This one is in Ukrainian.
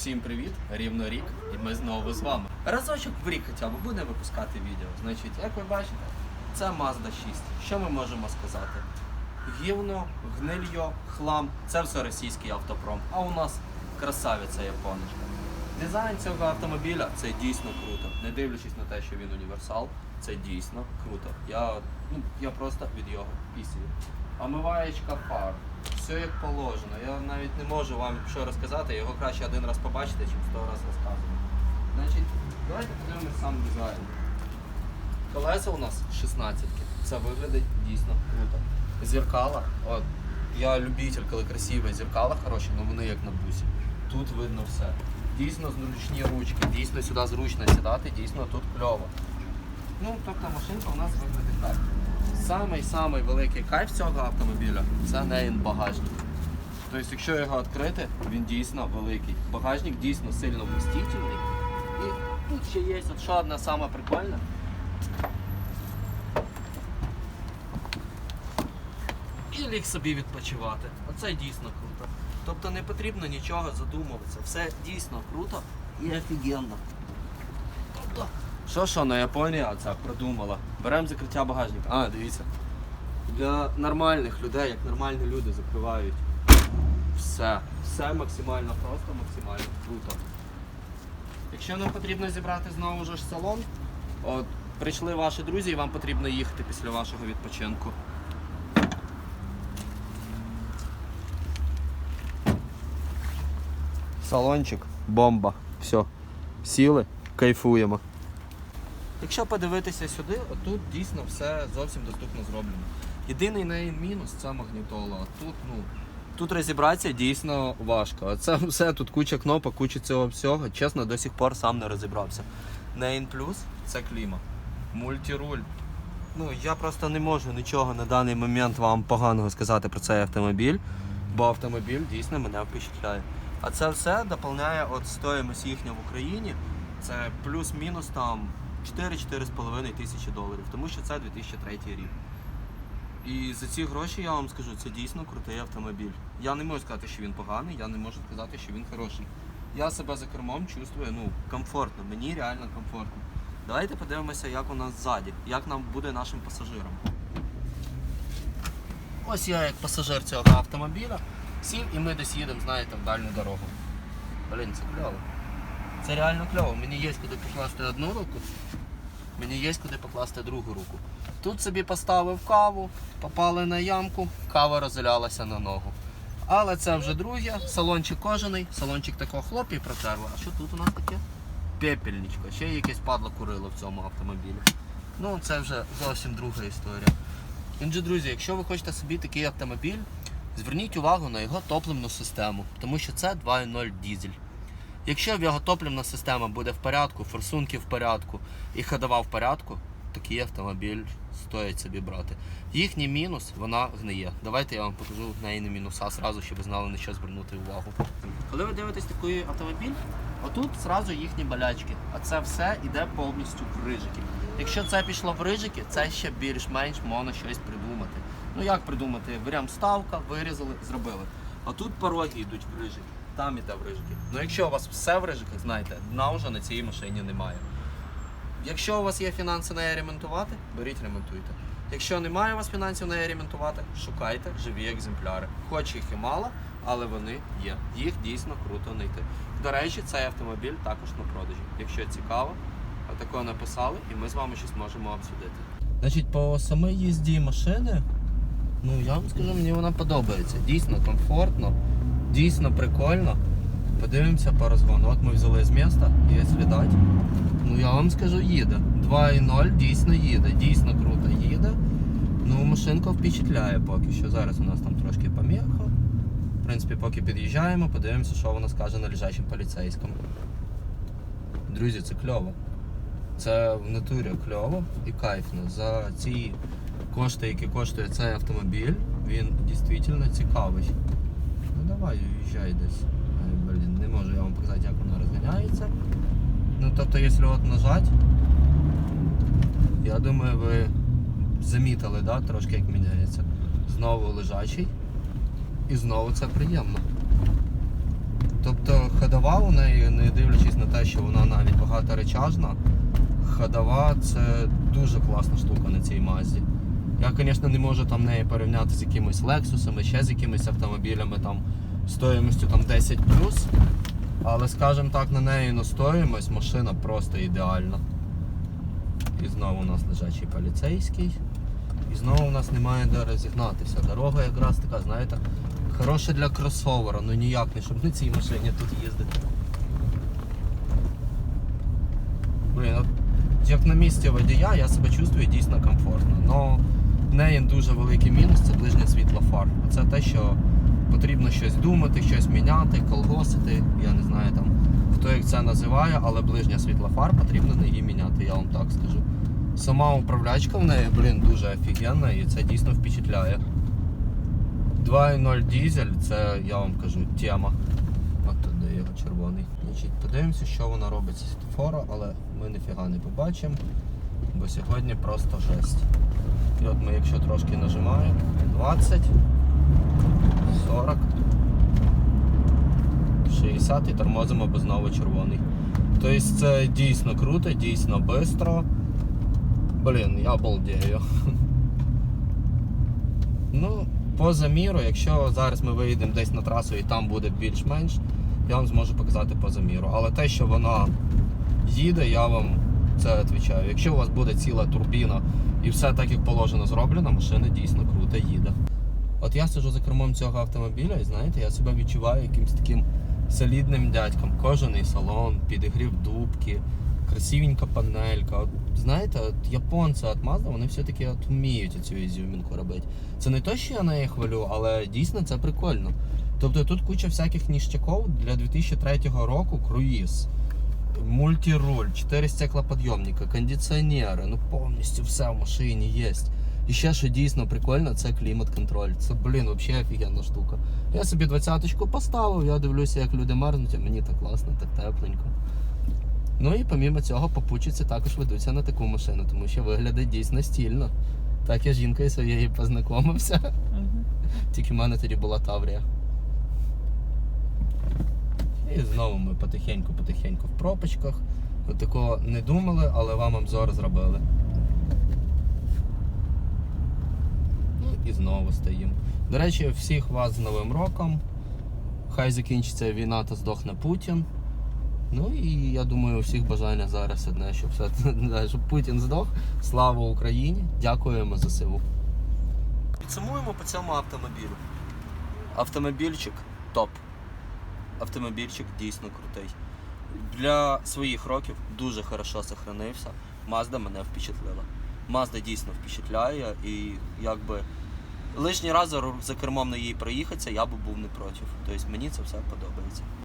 Всім привіт! Рівно рік, і ми знову з вами. Разочок в рік хоча б будемо випускати відео. Значить, як ви бачите, це Mazda 6. Що ми можемо сказати? Гівно, гнильо, хлам це все російський автопром. А у нас красавиця японочка. Дизайн цього автомобіля це дійсно круто. Не дивлячись на те, що він універсал, це дійсно круто. Я, ну, я просто від його пісію. Омиваєчка фар. Все як положено. Я навіть не можу вам що розказати, його краще один раз побачити, ніж сто раз розказувати. Значить, давайте подивимось сам дизайн. Колеса у нас 16 Це виглядить дійсно круто. Зеркала, от я любитель, коли красиві зеркала хороші, але вони як на бусі. Тут видно все. Дійсно зручні ручки, дійсно сюди зручно сідати, дійсно тут кльово. Ну, тобто машинка у нас виглядить так. Самий самий великий кайф цього автомобіля це неїн багажник. Тобто, якщо його відкрити, він дійсно великий. Багажник дійсно сильно вмістительний. І тут ще є от ще одна сама прикольна. І ліг собі відпочивати. Оце дійсно круто. Тобто не потрібно нічого задумуватися. Все дійсно круто і офігенно. Тобто, що що на Японія це придумала? Беремо закриття багажника. А, дивіться. Для нормальних людей, як нормальні люди закривають все. Все максимально просто, максимально круто. Якщо нам потрібно зібрати знову ж салон, от прийшли ваші друзі і вам потрібно їхати після вашого відпочинку. Салончик, бомба. Все. Сіли, кайфуємо. Якщо подивитися сюди, отут дійсно все зовсім доступно зроблено. Єдиний неї мінус це магнітола. Тут, ну, тут розібратися дійсно важко. А це все, тут куча кнопок, куча цього всього. Чесно, до сих пор сам не розібрався. Нейн плюс це кліма. Мультируль. Ну, я просто не можу нічого на даний момент вам поганого сказати про цей автомобіль, бо автомобіль дійсно мене впечатляє. А це все доповняє от стоїмость їхня в Україні. Це плюс-мінус там 4-4,5 тисячі доларів, тому що це 2003 рік. І за ці гроші я вам скажу, це дійсно крутий автомобіль. Я не можу сказати, що він поганий, я не можу сказати, що він хороший. Я себе за кермом чувствую ну, комфортно, мені реально комфортно. Давайте подивимося, як у нас ззаді, як нам буде нашим пасажирам. Ось я як пасажир цього автомобіля сів і ми десь їдемо, знаєте, в дальню дорогу. Блін, це кльово. Це реально кльово. Мені є куди покласти одну руку, мені є куди покласти другу руку. Тут собі поставив каву, попали на ямку, кава розлялася на ногу. Але це вже друге, салончик кожаний, салончик такого хлоп і протерли. А що тут у нас таке? Пепельничко. Ще якесь падло курило в цьому автомобілі. Ну, це вже зовсім друга історія. Отже, друзі, якщо ви хочете собі такий автомобіль, зверніть увагу на його топливну систему, тому що це 2.0 дізель. Якщо в його топливна система буде в порядку, форсунки в порядку і ходова в порядку, такий автомобіль стоїть собі брати. Їхній мінус вона гниє. Давайте я вам покажу неї мінуса зразу, щоб ви знали на що звернути увагу. Коли ви дивитесь такий автомобіль, отут зразу їхні болячки, а це все йде повністю в рижики. Якщо це пішло в рижики, це ще більш-менш можна щось придумати. Ну як придумати? Беремо ставка, вирізали, зробили. А тут пороги йдуть в рижики, там іде в рижики. Ну якщо у вас все в рижиках, знаєте, дна вже на цій машині немає. Якщо у вас є фінанси на ремонтувати, беріть ремонтуйте. Якщо немає у вас фінансів на ремонтувати, шукайте живі екземпляри. Хоч їх і мало, але вони є. Їх дійсно круто знайти. До речі, цей автомобіль також на продажі. Якщо цікаво, отако написали, і ми з вами щось можемо обсудити. Значить, по самій їзді машини, ну я вам скажу, мені вона подобається. Дійсно комфортно, дійсно прикольно. Подивимося по розгону. От ми взяли з міста, є слідать. Ну я вам скажу, їде. 2.0 дійсно їде, дійсно круто їде. Ну, машинка впечатляє поки що. Зараз у нас там трошки поміха. В принципі, поки під'їжджаємо, подивимося, що вона скаже на лежачому поліцейському. Друзі, це кльово. Це в натурі кльово і кайфно. За ці кошти, які коштує цей автомобіль, він дійсно цікавий. Давай, уїжджай десь. Блін, не можу я вам показати, як вона розганяється. Ну тобто, якщо от нажать, я думаю, ви замітили, да, трошки як міняється. Знову лежачий. І знову це приємно. Тобто ходова у неї, не дивлячись на те, що вона навіть багаторечажна, ходова це дуже класна штука на цій мазді. Я, звісно, не можу там неї порівняти з якимись Лексусами, ще з якимись автомобілями там стоїмостю там 10 але, скажімо так, на неї на стоїмость машина просто ідеальна. І знову у нас лежачий поліцейський. І знову у нас немає де розігнатися. Дорога якраз така, знаєте, хороша для кросовера, ну ніяк не, щоб на цій машині тут їздити. Блін, от як на місці водія я себе чувствую дійсно комфортно. Но неї дуже великий мінус це ближнє світло фар. Це те, що потрібно щось думати, щось міняти, колгосити. Я не знаю там хто як це називає, але ближня світла фар потрібно її міняти, я вам так скажу. Сама управлячка в неї, блін, дуже офігенна і це дійсно впечатляє. 2.0 дізель, це я вам кажу, тема. От туди його червоний. Значить, подивимося, що вона робить зі світлофора, але ми ніфіга не побачимо, бо сьогодні просто жесть. І от ми якщо трошки нажимаємо, 20, 40, 60 і тормозимо, бо знову червоний. Тобто це дійсно круто, дійсно швидко. Блін, я обалдею. Ну, по заміру, якщо зараз ми виїдемо десь на трасу і там буде більш-менш, я вам зможу показати по заміру. Але те, що вона їде, я вам це відповідаю. Якщо у вас буде ціла турбіна і все так, як положено зроблено, машина дійсно круто їде. От я сиджу за кермом цього автомобіля і знаєте, я себе відчуваю якимось таким солідним дядьком. Кожаний салон, підігрів дубки, красивенька панелька. От, знаєте, от японці от Mazda, вони все-таки от вміють цю ізюмінку робити. Це не то, що я неї хвалю, але дійсно це прикольно. Тобто тут куча всяких ніштяків для 2003 року круїз. Мультируль, 4 стеклоподйомника, кондиціонери, ну повністю все в машині є. І ще що дійсно прикольно, це клімат-контроль. Це, блін, взагалі офігенна штука. Я собі двадцяточку поставив, я дивлюся, як люди мерзнуть, а мені так класно, так тепленько. Ну і помімо цього попутчиці також ведуться на таку машину, тому що виглядає дійсно стільно. Так я з жінкою своєю познайомився. Тільки в мене тоді була Таврія. І знову ми потихеньку-потихеньку в пропочках. От такого не думали, але вам обзор зробили. Ну і знову стоїмо. До речі, всіх вас з Новим роком. Хай закінчиться війна та здохне Путін. Ну і я думаю, у всіх бажання зараз одне, щоб все щоб Путін здох. Слава Україні! Дякуємо за ЗСУ. Підсумуємо по цьому автомобілю. Автомобільчик топ. Автомобільчик дійсно крутий. Для своїх років дуже хорошо сохранився. Мазда мене впечатлила. Мазда дійсно впечатляє і якби лишній раз за, кермом на їй проїхатися я би був не проти. Тобто мені це все подобається.